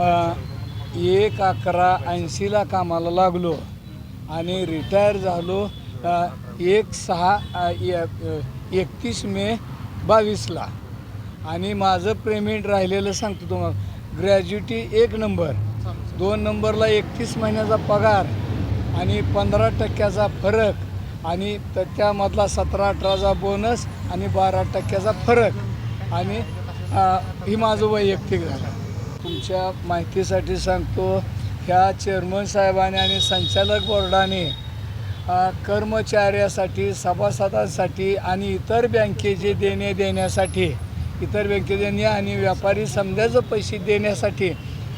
एक अकरा ऐंशीला कामाला लागलो आणि रिटायर झालो एक सहा य- एकतीस मे बावीसला आणि माझं पेमेंट राहिलेलं सांगतो तुम्हाला. ग्रॅज्युटी एक नंबर दोन नंबरला एकतीस महिन्याचा पगार आणि पंधरा टक्क्याचा फरक आणि त्यामधला सतरा अठराचा बोनस आणि बारा टक्क्याचा फरक आणि ही माझं वैयक्तिक झालं. तुमच्या माहितीसाठी सांगतो ह्या चेअरमन साहेबाने आणि संचालक बोर्डाने कर्मचाऱ्यासाठी सभासदांसाठी आणि इतर बँकेचे देणे देण्यासाठी इतर बँके देणे आणि व्यापारी समजाचं पैसे देण्यासाठी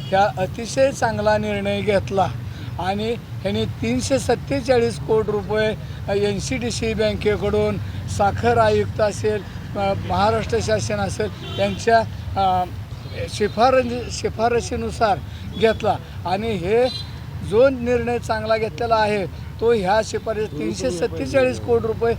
ह्या अतिशय चांगला निर्णय घेतला. आणि ह्यांनी तीनशे सत्तेचाळीस कोटी रुपये एन सी डी सी बँकेकडून साखर आयुक्त असेल महाराष्ट्र शासन असेल यांच्या शिफारस शिफारशीनुसार घेतला. आणि हे जो निर्णय चांगला घेतलेला आहे तो ह्या शिफारस तीनशे सत्तेचाळीस कोटी रुपये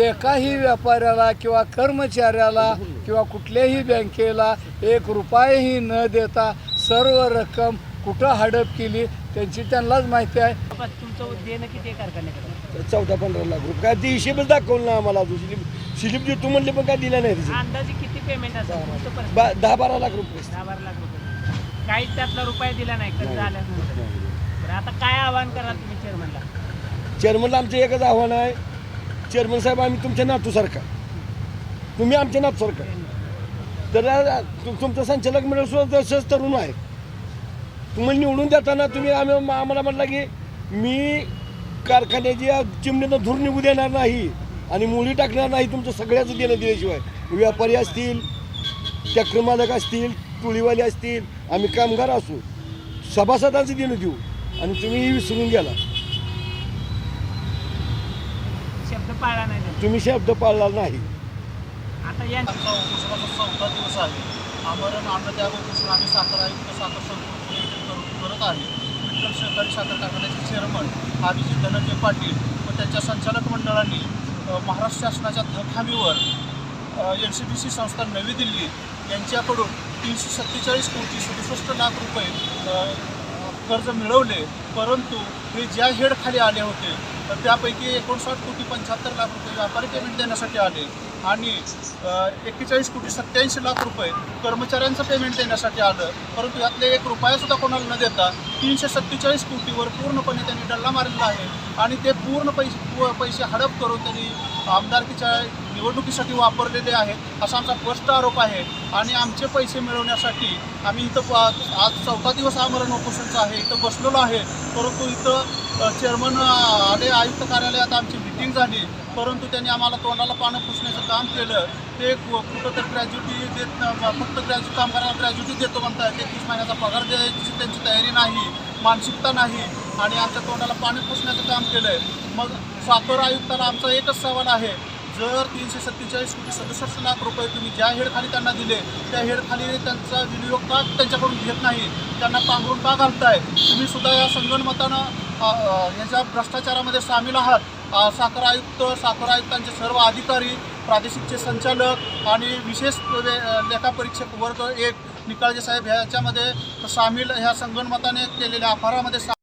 एकाही व्यापाऱ्याला किंवा कर्मचाऱ्याला किंवा कुठल्याही बँकेला एक रुपयाही न देता सर्व रक्कम कुठं हडप केली त्यांची त्यांनाच माहिती आहे. तुमचं देणं किती आहे कारखान्याकडे. चौदा पंधरा लाख रुपये. काय ते हिशेबच दाखवलं ना आम्हाला अजून. स्लिप स्लिप देतो म्हणले पण काय दिला नाही त्याचे अंदाजे किती पेमेंट असेल तुमचं बा दहा बारा लाख रुपये. दहा बारा लाख रुपये. काहीच त्यातला रुपया दिला नाही कर्ज आल्यानंतर बरं आता काय आवाहन कराल तुम्ही चेअरमनला चेअरमनला आमचं एकच आव्हान आहे. चेअरमन साहेब आम्ही तुमच्या नातूसारखा तुम्ही आमच्या नातूसारखा तर आ- तु- तुमचं संचालक मंडळ सुद्धा तसंच तरुण आहे. तुम्हाला निवडून देताना तुम्ही आम्ही आम्हाला म्हटलं की मी कारखान्याची चिमणीनं धूर निघू देणार नाही आणि मुली टाकणार नाही तुमचं सगळ्याचं देणं दिल्याशिवाय व्यापारी असतील ट्रॅक्टर मालक असतील टोळीवाले असतील आम्ही कामगार असू सभासदांचं देणं देऊ आणि तुम्ही विसरून गेला. शब्द पाळला नाही. तुम्ही शब्द पाळला नाही. आता या आमचा उपोषणाचा चौथा दिवस आहे. आमरण उपोषण आम्ही साखर आयुक्त साखर संकुल आहे. विठ्ठल सहकारी साखर कारखान्याचे चेअरमन अभिजित धनंजय पाटील व त्यांच्या संचालक मंडळांनी महाराष्ट्र शासनाच्या धकामीवर एन सी बी सी संस्था नवी दिल्ली यांच्याकडून तीनशे सत्तेचाळीस कोटी सदुसष्ट लाख रुपये कर्ज मिळवले. परंतु हे ज्या हेडखाली आले होते तर त्यापैकी एकोणसाठ कोटी पंच्याहत्तर लाख रुपये व्यापारी पेमेंट देण्यासाठी आले. आणि एक्केचाळीस कोटी सत्याऐंशी लाख रुपये कर्मचाऱ्यांचं पेमेंट देण्यासाठी आलं. परंतु यातले एक रुपयासुद्धा कोणाला न देता तीनशे सत्तेचाळीस कोटीवर पूर्णपणे त्यांनी डल्ला मारलेला आहे. आणि ते पूर्ण पैसे पैसे हडप करून त्यांनी आमदारकीच्या निवडणुकीसाठी वापरलेले आहेत असा आमचा स्पष्ट आरोप आहे. आणि आमचे पैसे मिळवण्यासाठी आम्ही इथं आज चौथा दिवस आमरण उपोषणचा आहे इथं बसलेलो आहे. परंतु इथं चेअरमन आले आयुक्त कार्यालयात आमची मिटिंग झाली. परंतु त्यांनी आम्हाला तोंडाला पानं पुसण्याचं काम केलं. ते कुठं तर ग्रॅज्युटी देत फक्त ग्रॅज्यु कामगारांना ग्रॅज्युटी देतो म्हणतात. एकवीस महिन्याचा पगार द्यायची त्यांची तयारी नाही मानसिकता नाही. आणि आमच्या तोंडाला पाणी पुसण्याचं काम केलं आहे मग साखर आयुक्ताला आमचा एकच सवाल आहे. जर तीनशे सत्तेचाळीस कोटी सदुसष्ट लाख रुपये तुम्ही ज्या हेडखाली त्यांना दिले त्या हेडखाली त्यांचा विनियोग का त्यांच्याकडून घेत नाही? त्यांना पांघरून का घालताय? तुम्ही सुद्धा या संगणमतानं याच्या भ्रष्टाचारामध्ये सामील आहात साखर आयुक्त साखर आयुक्तांचे सर्व अधिकारी प्रादेशिकचे संचालक आणि विशेष लेखापरीक्षक वर्ग एक निकाळजे साहेब ह्याच्यामध्ये सामील ह्या संगणमताने केलेल्या अपहारामध्ये सा